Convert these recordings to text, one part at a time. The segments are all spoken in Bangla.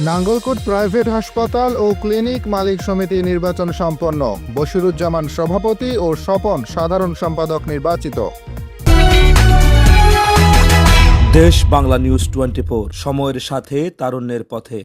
নাঙ্গলকোট প্রাইভেট হাসপাতাল ও ক্লিনিক মালিক সমিতি নির্বাচন সম্পন্ন। বশিরুজ্জামান সভাপতি ও স্বপন সাধারণ সম্পাদক নির্বাচিত। দেশ বাংলা নিউজ টোয়েন্টি সময়ের সাথে তারুণ্যের পথে।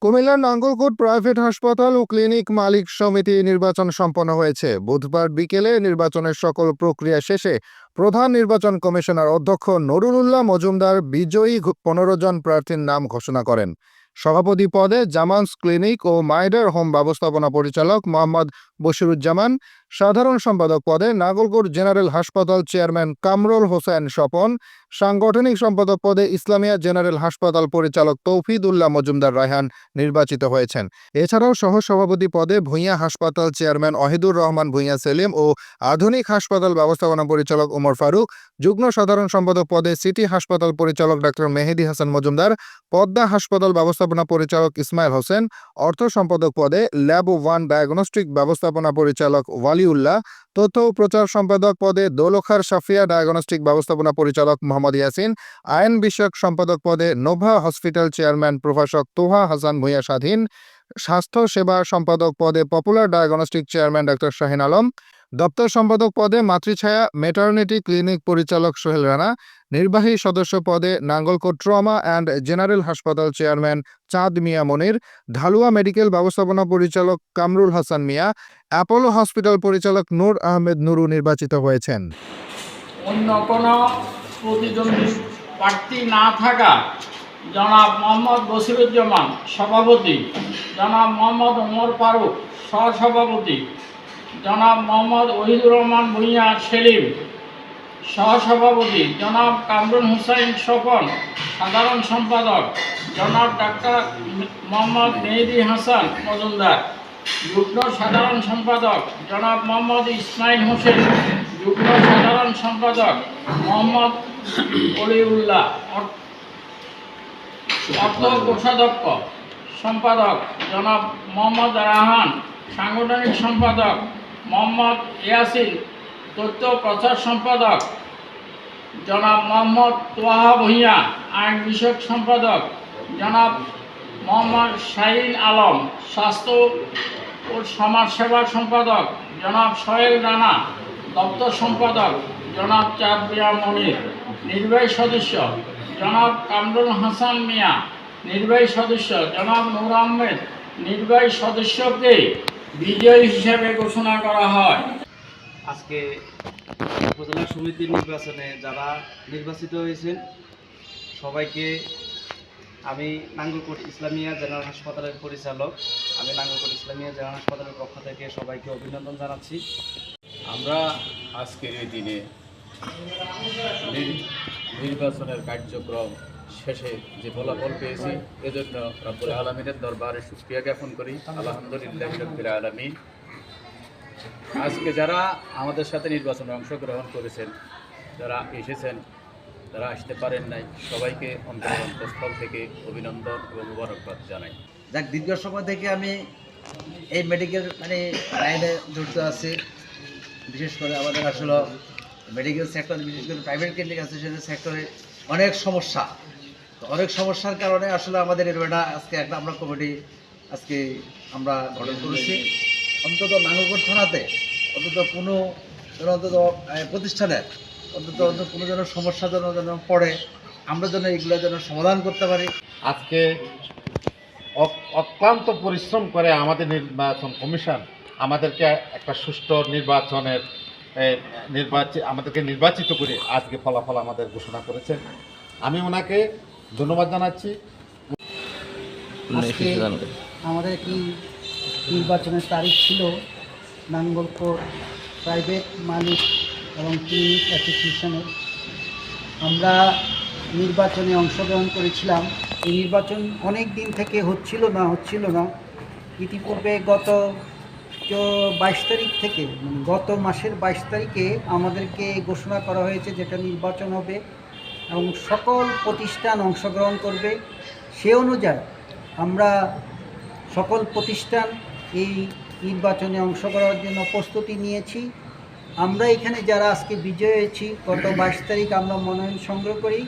কুমিল্লার নাঙ্গলকোট প্রাইভেট হাসপাতাল ও ক্লিনিক মালিক সমিতি নির্বাচন সম্পন্ন হয়েছে। বুধবার বিকেলে নির্বাচনের সকল প্রক্রিয়া শেষে প্রধান নির্বাচন কমিশনার অধ্যক্ষ নুরুল্লাহ মজুমদার বিজয়ী পনেরো জন প্রার্থীর নাম ঘোষণা করেন। সভাপতি পদে জামানস ক্লিনিক ও মাইডার হোম ব্যবস্থাপনা পরিচালক মোহাম্মদ বশিরুজ্জামান। সাধারণ সম্পাদক পদে নাগলকোট জেনারেল হাসপাতাল চেয়ারম্যান কামরুল হোসেন স্বপন। সাংগঠনিক সম্পাদক পদে ইসলামিয়া জেনারেল হাসপাতাল পরিচালক তৌফিদুল্লাহ মজুমদার রায়হান নির্বাচিত হয়েছেন। এছাড়াও সহসভাপতি পদে ভূঁইয়া হাসপাতাল চেয়ারম্যান অহিদুর রহমান, ভূঁইয়া সেলিম ও আধুনিক হাসপাতাল ব্যবস্থাপনা পরিচালক ওমর ফারুক, যুগ্ম সাধারণ সম্পাদক পদে সিটি হাসপাতাল পরিচালক ডাক্তার মেহেদি হাসান মজুমদার, পদ্মা হাসপাতাল ব্যবস্থাপনা পরিচালক ইসমাইল হোসেন, অর্থ সম্পাদক পদে ল্যাব ওয়ান ডায়াগনস্টিক ব্যবস্থাপনা পরিচালক ওয়ালিউল্লাহ তথ্য ও প্রচার সম্পাদক পদে দৌলখার সাফিয়া, ডায়াগনস্টিক ব্যবস্থাপনা পরিচালক মোহাম্মদ ইয়াসিন, আইন বিষয়ক সম্পাদক পদে নোভা হসপিটাল চেয়ারম্যান প্রভাষক তোহা হাসান ভূঁইয়া স্বাধীন, স্বাস্থ্য সেবা সম্পাদক পদে popular diagnostic chairman doctor Shahin Alam দপ্তর সম্পাদক পদে মাতৃছায়া মেটার্নিটি ক্লিনিক পরিচালক সোহেল রানা, নির্বাহী সদস্য পদে নাঙ্গলকোট ট্রমা অ্যান্ড জেনারেল হাসপাতাল চেয়ারম্যান চাঁদ মিয়া মনির, ঢালুয়া মেডিকেল ব্যবস্থাপনা পরিচালক কামরুল হাসান মিয়া, অ্যাপোলো হসপিটাল পরিচালক নূর আহমেদ নুরু নির্বাচিত হয়েছেন। অন্য কোনো প্রতিদ্বন্দ্বী প্রার্থী না থাকা জনাব মোহাম্মদ বসিরুজ্জামান সভাপতি, জনাব মোহাম্মদ ওমর ফারুক সহসভাপতি জনাব মোহাম্মদ ওহিদুর রহমান ভূঁইয়া সেলিম, সহসভাপতি জনাব কামরুল হুসাইন স্বপন সাধারণ সম্পাদক জনাব ডাক্তার মোহাম্মদ মেহেদি হাসান মজুমদার, যুগ্ম সাধারণ সম্পাদক জনাব মোহাম্মদ ইসমাইল হোসেন, যুগ্ম সাধারণ সম্পাদক মোহাম্মদ অলিউল্লাহ অর- অর্থ কোষাধ্যক্ষ, সম্পাদক জনাব মোহাম্মদ রাহান, সাংগঠনিক সম্পাদক মোহাম্মদ ইয়াসিন তথ্য প্রচার সম্পাদক। জনাব মোহাম্মদ তোয়াহা ভূঁইয়া, আইন বিষয়ক সম্পাদক। জনাব মোহাম্মদ শাহিন আলম, স্বাস্থ্য ও সমাজসেবা সম্পাদক। জনাব সোহেল রানা, দপ্তর সম্পাদক। জনাব চাঁদ মিয়া মনির, নির্বাহী সদস্য। জনাব কামরুল হাসান মিয়া, নির্বাহী সদস্য। জনাব নূর আহমেদ, নির্বাহী সদস্যকে বিজয়ী হিসেবে ঘোষণা করা হয়। আজকে উপজেলা সমিতির নির্বাচনে যারা নির্বাচিত হয়েছেন সবাইকে আমি নাঙ্গলকোট ইসলামিয়া জেনারেল হাসপাতালের পরিচালক আমি নাঙ্গলকোট ইসলামিয়া জেনারেল হাসপাতালের পক্ষ থেকে সবাইকে অভিনন্দন জানাচ্ছি। আমরা আজকের এই দিনে নির্বাচনের কার্যক্রম শেষে যে ফলাফল পেয়েছি, এজন্য রব্বুল আলমিনের দরবারে সুক্রিয়া জ্ঞাপন করি। আলহামদুলিল্লাহ রব্বুল আলমিন। আজকে যারা আমাদের সাথে নির্বাচনে অংশগ্রহণ করেছেন, যারা এসেছেন যারা আসতে পারেন নাই, সবাইকে অন্তর অন্তঃস্থল থেকে অভিনন্দন এবং মুবারকবাদ জানাই। যাক, দীর্ঘ সময় থেকে আমি এই মেডিকেল মানে লাইনে জড়িত আছি। বিশেষ করে আমাদের আসলে মেডিকেল সেক্টর বিশেষ করে প্রাইভেট ক্লিনিক অ্যাসোসিয়েশন সেক্টরে অনেক সমস্যা। অনেক সমস্যার কারণে আসলে আমাদের এটা আজকে একটা আমরা কমিটি আজকে আমরা গঠন করেছি। অন্তত নাঙ্গলকোট থানাতে, অন্তত কোনো অন্তত প্রতিষ্ঠানের অন্তত অন্তত কোনো যেন সমস্যা যেন যেন পড়ে, আমরা যেন এগুলো যেন সমাধান করতে পারি। আজকে অক্লান্ত পরিশ্রম করে আমাদের নির্বাচন কমিশন আমাদেরকে একটা সুষ্ঠু নির্বাচনের নির্বাচিত আমাদেরকে নির্বাচিত করে আজকে ফলাফল আমাদের ঘোষণা করেছেন আমি ওনাকে ধন্যবাদ জানাচ্ছি। আমাদের কি নির্বাচনের তারিখ ছিল নাঙ্গলকোট প্রাইভেট মালিক এবং ক্লিনিক অ্যাসোসিয়েশনের। আমরা নির্বাচনে অংশগ্রহণ করেছিলাম। এই নির্বাচন অনেক দিন থেকে হচ্ছিল না হচ্ছিল না। ইতিপূর্বে গত বাইশ তারিখ থেকে মানে গত মাসের বাইশ তারিখে আমাদেরকে ঘোষণা করা হয়েছে যেটা নির্বাচন হবে। এবং সকল প্রতিষ্ঠান অংশগ্রহণ করবে। সে অনুযায়ী আমরা সকল প্রতিষ্ঠান এই নির্বাচনে অংশ করার জন্য প্রস্তুতি নিয়েছি। আমরা এখানে যারা আজকে বিজয় হয়েছি গত বাইশ তারিখ আমরা মনোনয়ন সংগ্রহ করি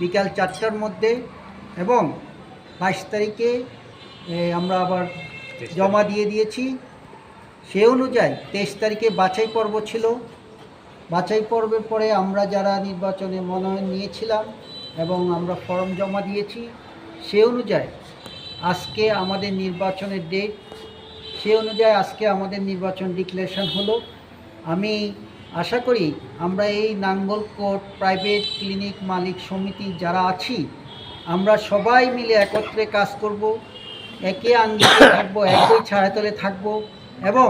বিকাল চারটার মধ্যে এবং বাইশ তারিখে আমরা আবার জমা দিয়ে দিয়েছি। সে অনুযায়ী তেইশ তারিখে বাছাই পর্ব ছিল। বাছাই পর্বের পরে আমরা যারা নির্বাচনে মনোনয়ন নিয়েছিলাম এবং আমরা ফর্ম জমা দিয়েছি, সে অনুযায়ী আজকে আমাদের নির্বাচনের ডেট সে অনুযায়ী আজকে আমাদের নির্বাচন ডিক্লারেশন হলো। আমি আশা করি আমরা এই নাঙ্গলকোট প্রাইভেট ক্লিনিক মালিক সমিতি যারা আছি, আমরা সবাই মিলে একত্রে কাজ করব, একে আঙ্গিকে থাকব, একই ছায়াতলে থাকব এবং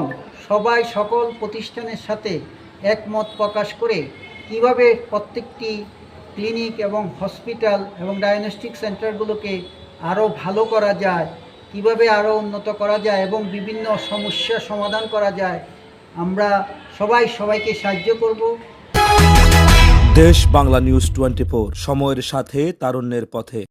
সবাই সকল প্রতিষ্ঠানের সাথে একমত প্রকাশ করে কীভাবে প্রত্যেকটি ক্লিনিক এবং হসপিটাল এবং ডায়াগনস্টিক সেন্টারগুলোকে আরও ভালো করা যায়, কীভাবে আরও উন্নত করা যায় এবং বিভিন্ন সমস্যা সমাধান করা যায়, আমরা সবাই সবাইকে সাহায্য করব। দেশ বাংলা নিউজ টোয়েন্টি সময়ের সাথে, তারুণ্যের পথে।